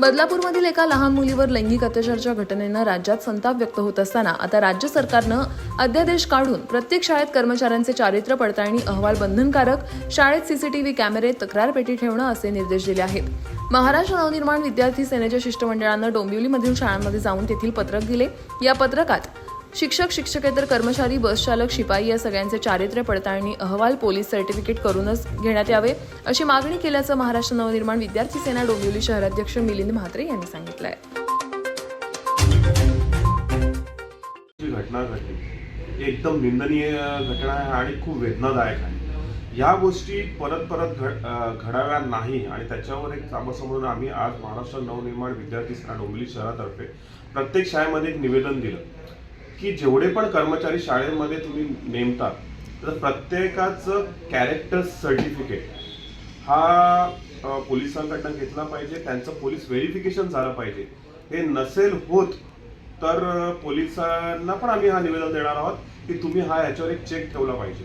बदलापूरमधील एका लहान मुलीवर लैंगिक अत्याचाराच्या घटनेनं राज्यात संताप व्यक्त होत असताना आता राज्य सरकारनं अध्यादेश काढून प्रत्येक शाळेत कर्मचाऱ्यांचे चारित्र्य पडताळणी अहवाल बंधनकारक शाळेत सीसीटीव्ही कॅमेरे तक्रार पेटी ठेवणं असे निर्देश दिले आहेत. महाराष्ट्र नवनिर्माण विद्यार्थी सेनेच्या शिष्टमंडळानं डोंबिवलीमधील शाळांमध्ये जाऊन तेथील पत्रक दिले. या पत्रकात शिक्षक शिक्षकेतर कर्मचारी बस चालक शिपाई या सगळ्यांचे चारित्र्य पडताळणी अहवाल पोलीस सर्टिफिकेट करूनच घेण्यात यावे अशी मागणी केल्याचं महाराष्ट्र नवनिर्माण विद्यार्थी सेना डोंबिवली शहराध्यक्ष मिलिंद म्हात्रे यांनी सांगितलं आहे घटना घडली एकदम निंदनीय घटना आहे आणि खूप वेदनादायक आहे. या गोष्टी परत परत घड घडाव्या नाही आणि त्याच्यावर एक कामासमोरून आम्ही आज महाराष्ट्र नवनिर्माण विद्यार्थी सेना डोंबिवली शहरातर्फे प्रत्येक शाळेमध्ये एक निवेदन दिलं. की जेवढे पण कर्मचारी शाळेमध्ये तुम्ही नेमता तर प्रत्येकाचं कॅरेक्टर सर्टिफिकेट हा पोलिसांकडनं घेतला पाहिजे त्यांचं पोलीस व्हेरिफिकेशन झालं पाहिजे. हे नसेल होत तर पोलिसांना पण आम्ही हा निवेदन देणार आहोत की तुम्ही हा याच्यावर एक चेक ठेवला पाहिजे.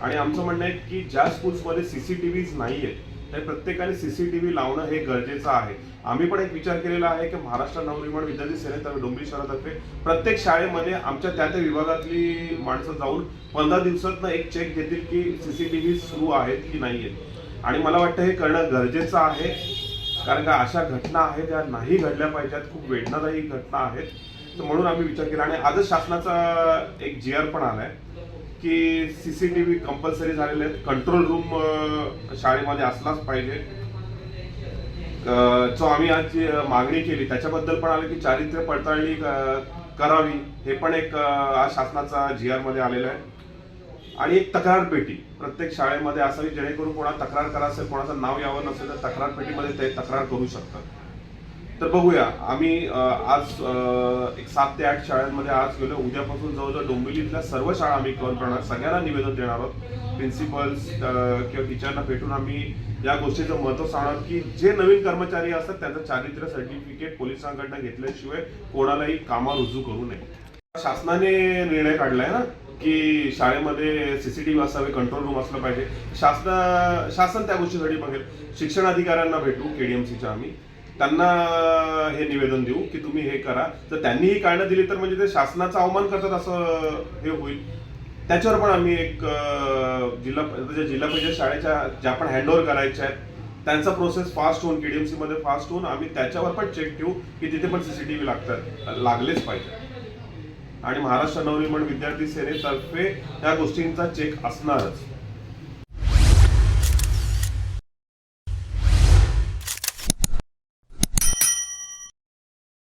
आणि आमचं म्हणणं आहे की ज्या स्कूल्समध्ये व्हीज नाही आहेत त्या प्रत्येकाने सीसीटीव्ही लावणं हे गरजेचं आहे. आम्ही पण एक विचार केलेला आहे की महाराष्ट्र नवनिर्माण विद्यार्थी सेनेतर्फे डोंबिवली शहरातर्फे प्रत्येक शाळेमध्ये आमच्या त्या त्या विभागातली माणसं जाऊन पंधरा दिवसातनं एक चेक घेतील की सीसीटीव्ही सुरू आहेत की नाही आहेत. आणि मला वाटतं हे करणं गरजेचं आहे. कारण का अशा घटना आहेत ज्या नाही घडल्या पाहिजेत खूप वेदनादायी घटना आहेत. तर म्हणून आम्ही विचार केला. आणि आजच शासनाचा एक जी आर पण आलाय. की सीसीटीव्ही कंपल्सरी झालेले आहेत. कंट्रोल रूम शाळेमध्ये असलाच पाहिजे. जो आम्ही आज मागणी केली त्याच्याबद्दल पण आलं की चारित्र्य पडताळणी करावी. हे पण एक आज शासनाचा जी आरमध्ये मध्ये आलेलं आहे. आणि एक तक्रार पेटी. प्रत्येक शाळेमध्ये असावी जेणेकरून कोणा तक्रार करा असेल कोणाचं नाव यावं नसेल तर तक्रार पेटीमध्ये ते तक्रार करू शकतात. तर बघूया. आम्ही आज एक सात ते आठ शाळांमध्ये आज गेलो. उद्यापासून जवळजवळ डोंबिवलीतल्या सर्व शाळा आम्ही कव्हर करणार. सगळ्यांना निवेदन देणार आहोत. प्रिन्सिपल्स किंवा टीचरना भेटून आम्ही या गोष्टीचं महत्त्व सांगणार की जे नवीन कर्मचारी असतात त्यांचं चारित्र्य सर्टिफिकेट पोलिसांकडनं घेतल्याशिवाय कोणालाही कामा रुजू करू नये. शासनाने निर्णय काढलाय ना की शाळेमध्ये सीसीटीव्ही असावे कंट्रोल रूम असलं पाहिजे. शासन शासन त्या गोष्टीसाठी बघेल शिक्षण अधिकाऱ्यांना भेटू केडीएमसीच्या आम्ही. त्यांना हे निवेदन देऊ की तुम्ही हे करा. तर त्यांनी ही कारणं दिली तर म्हणजे ते शासनाचा अवमान करतात असं हे होईल. त्याच्यावर पण आम्ही एक जिल्हा म्हणजे जिल्हा परिषद शाळेच्या ज्या पण हँडओव्हर करायच्या आहेत त्यांचा प्रोसेस फास्ट होऊन केडीएमसी मध्ये फास्ट होऊन आम्ही त्याच्यावर पण चेक ठेवू की तिथे पण सीसीटीव्ही लागतात लागलेच पाहिजे. आणि महाराष्ट्र नवनिर्माण विद्यार्थी सेनेतर्फे या गोष्टींचा चेक असणारच.